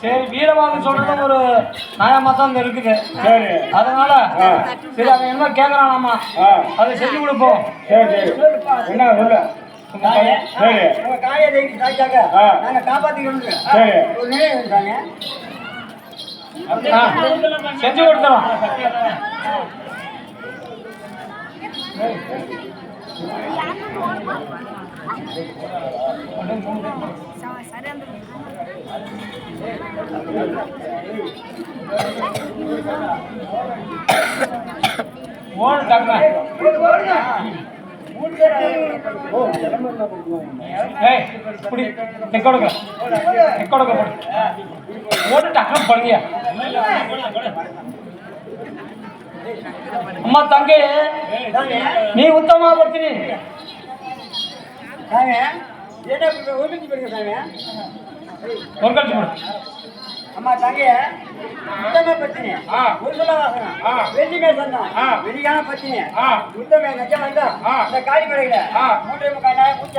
சரி வீரவாங்க சொல்றது ஒரு நியாயமா தான் இருக்குது. சரி. அதனால சரி அவன் என்ன கேக்குறானாமா? ஆ. அதை செஞ்சு கொடுப்போம். சரி சரி. என்ன சொல்லு. சரி. உங்க காயை தேடி ஆ. நாங்க காப்பாத்திக்கணும் சரி. ஒரு நிலையம் இருக்காங்க. ஆ, செஞ்சு கொடுத்துறோம் ஏய் புடி தெக்கொடுக்க தெக்கொடுக்க புடி ஓடு டாக்டர் படுங்க அம்மா தங்கைய உத்தம பத்தினி ஆ. உருசல வாசனம் ஆ. வெள்ளிமே சொந்தம். வெள்ளிக்கான பத்தினி. உத்தம நஜம் வந்தா. இந்த காளி ஆ. மூட்டை முக்கால் நாள் பூச்சி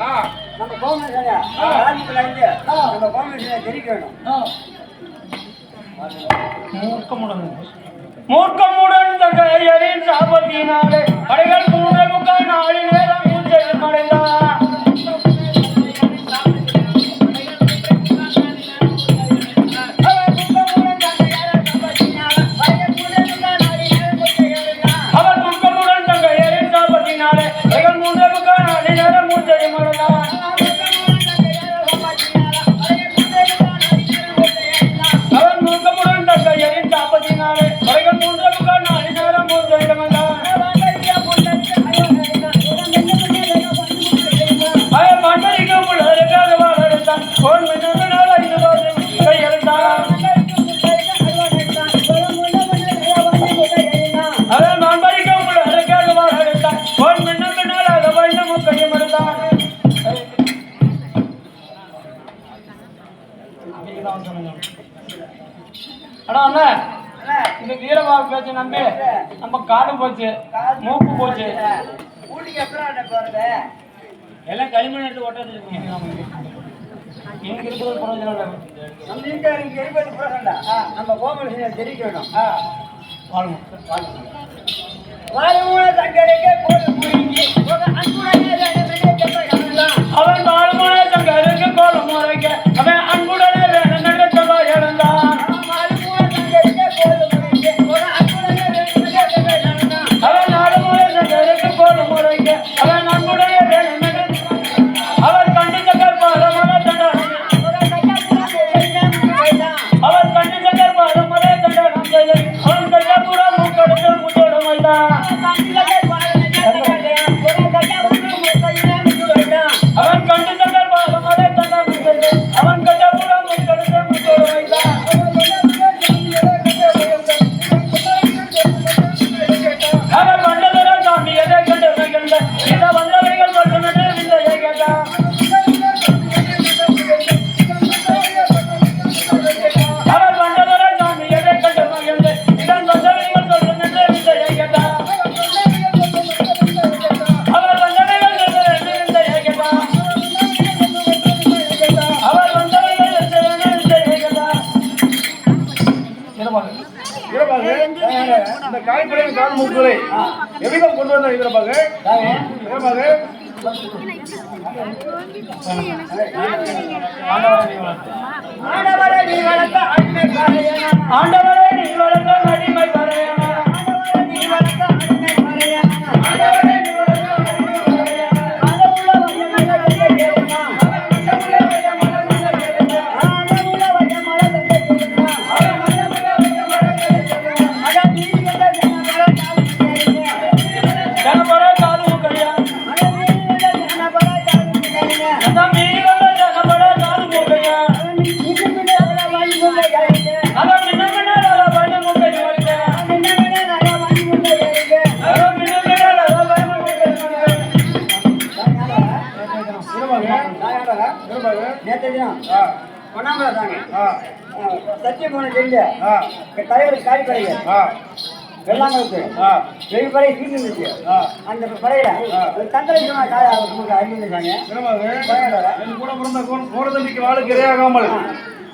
ஆ நம்ம கோமேஸ்வரியா ராஜ்குல இருந்து நம்ம கோமேஸ்வரியா தெரிவிக்க வேணும் மூர்க்கமுடன் மூர்க்கமுடன் தங்கையரின் அடா அண்ணா. இந்த வீரபாபு பேச்ச நம்பி நம்ம காடு போச்சு மூக்கு போச்சு. ஊட்டிக்கு எப்பறம் போறது? எல்லாம் களிமண் எடுத்து ஒட்டது இங்க இருக்கிறது பிரயோஜனம் இல்லை நம்ம இங்க இங்க இருபது பர்சன்டா நம்ம கோமேஸ்வரியா தெரிவிக்க வேணும். வாழணும் வாழும் தங்கரைக்கே கோடு முடிஞ்சு ஒரு அன்புடைய அவன் வாழ்மான தங்கருக்கு கோலம் முறைக்க அவன் இந்த காய்கறி கால் மூக்குரை எவ்விதம் கொண்டு வந்த வீரபாகு வீரபாகு ஆண்டவரை நீ வளர்த்த அடிமை பறையனா நேற்று தினம். ஆ. சத்தியமோகன் தெரிஞ்ச ஆ. தலைவர் ஆ. வெள்ளாங்களுக்கு ஆ. வெகு படை சீட்டு இருந்துச்சு அந்த படையில ஒரு தந்திரை சொன்ன காய என் கூட பிறந்த கோர- கோரதண்டிக்கு வாழுக்கு இரையாகாமல்.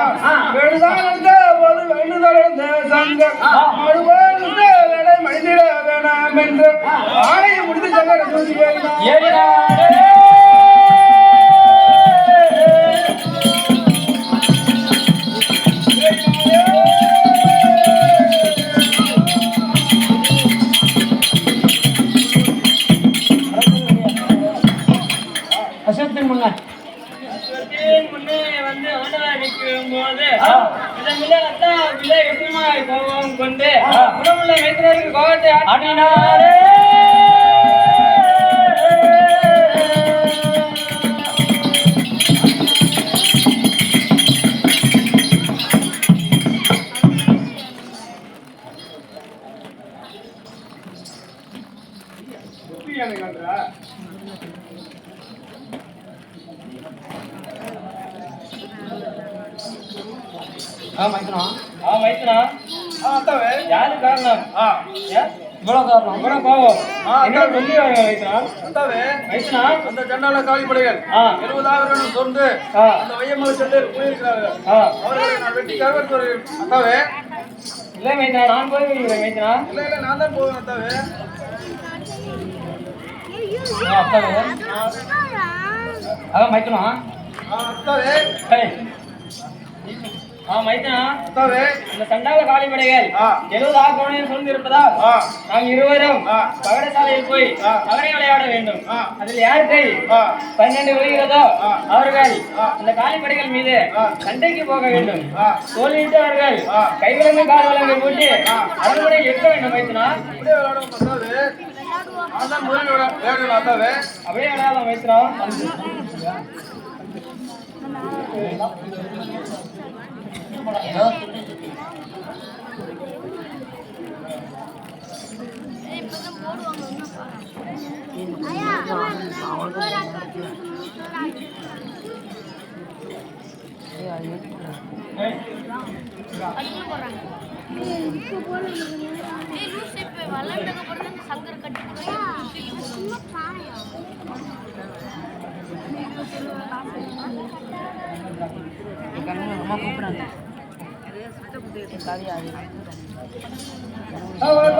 சிறப்பாக ஆ ஆ. ஆ. ஆ. ஆ. ஆ அவன் வெண்மணி ஆணையை முடித்து ஏறினாரே அசத்தின் கோபத்தை ஆட்டினாரே ஆ மைத்ரா ஆ மைத்ரா யாரு காரணம்? ஏன்? இவ்வளவு காரணம் இவ்வளவு கோபம் என்ன சொல்லி மைத்ரா அந்த சண்டாள காளிப்படைகள் ஆ. எழுபதாயிரம் சொந்து அந்த வையமலை சென்று போயிருக்கிறார்கள் அவர்களை நான் வெட்டி கருவத்து வருகிறேன் அத்தாவே. இல்லை மைத்ரா நான் போய் மைத்ரா. இல்ல இல்ல நான் தான் போவேன் அத்தாவே. ஆ மைத்ரா ஆ, அத்தாவே. ஆ அத்தாவே இந்த சண்டாள காளிப்படைகள் ஆ. எழுபது ஆக்கோணையும் சொல்லிருப்பதால் ஆ நாம் இருவரும் ஆ. பகடசாலையில் போய் ஆ. பகடை விளையாட வேண்டும் ஆ. அதில் யார் கை ஆ பன்னெண்டு விழுகிறதோ ஆ. அவர்கள் ஆ. அந்த காளிப்படைகள் மீது ஆ. சண்டைக்கு போக வேண்டும் ஆ. கைவிலங்கு கால் விலங்கு போட்டு அரண்மனை எட்ட வேண்டும் மைத்துனா அப்படியே விளையாடுவோம் அத்தாவே நான் தான் முதலில் விளையா- விளையாடுவேன் அத்தாவே அப்படியே விளையாடலாம் மைத்துனா சங்கர் கட்டி சும்மா பாயா அவர்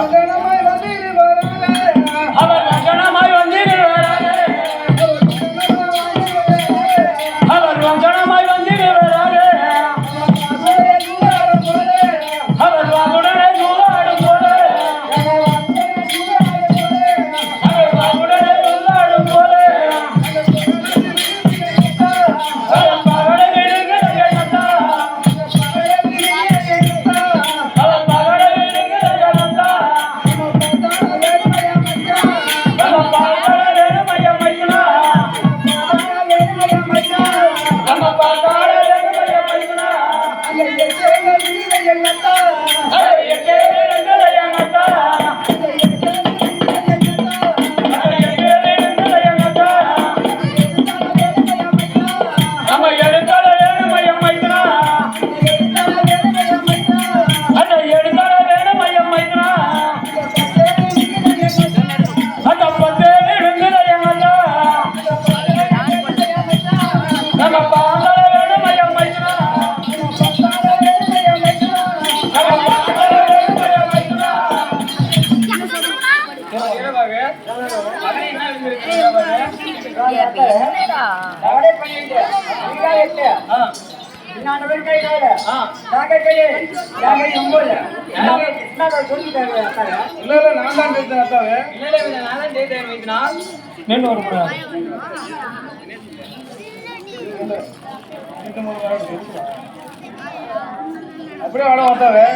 மீண்டும் ஒரு அப்படியே வாழ அத்தாவே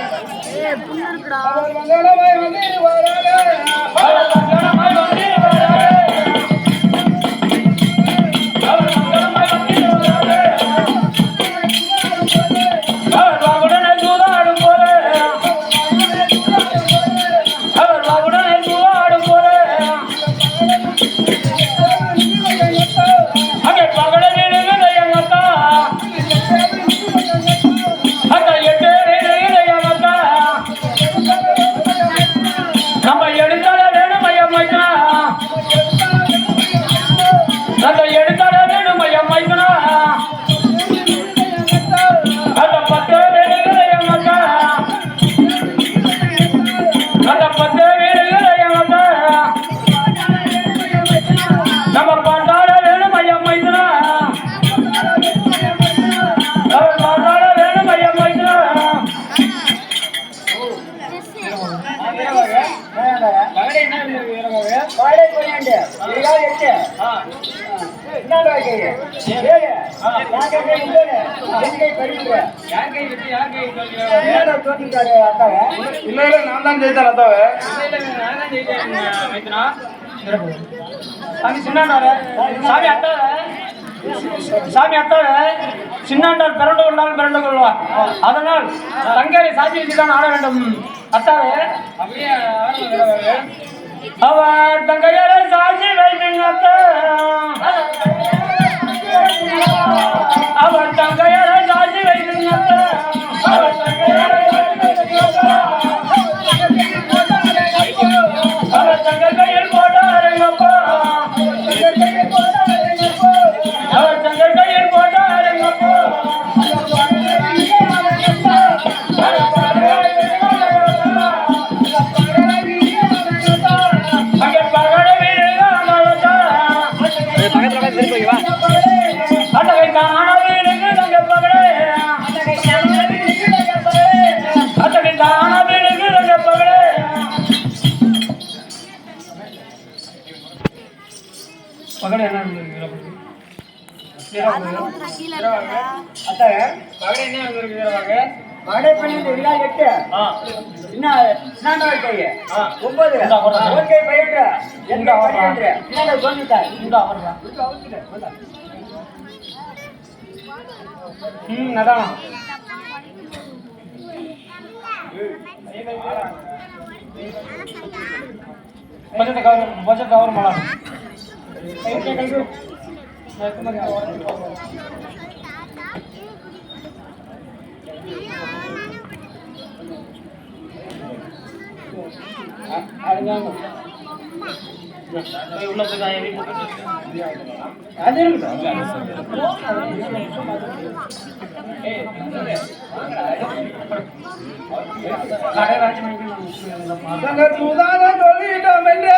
இல்ல நான் தான் ஜெயித்தேன் அத்தாவை. சாமி சின்னாண்டாரு. சாமி அத்தாவை. சாமி சின்னாண்டார் பிறண்டு கொண்டாலும் பிறண்டு கொள்வார். அதனால் தங்காரை சாட்சி வச்சுதான் ஆட வேண்டும். அத்தாவே. அப்படியே அவர் தங்கையரை சாட்சி அத்தா அவர் தங்கையரை சாட்சி அத்தா அவர் அத்தாவை பகடை என்ன வந்திருக்கு மடை பண்ணிட்டு விழா எட்டு. ஆ. என்ன என்னண்டாவது கையை ஆ. ஒன்பது. இந்தா, போடுறேன். ஒரு கை பயின்று என் கை பயின்று என்னடா சொல்லிட்டாய் இந்தா வர்றா ம் அதான். பச்சை கவர் பச்சை கவர் மலர் உள்ள போய் காய அது கடை ராஜ் பண்ணிக்கலாம் நாங்கள் சூதான சொல்லிட்டோம் என்று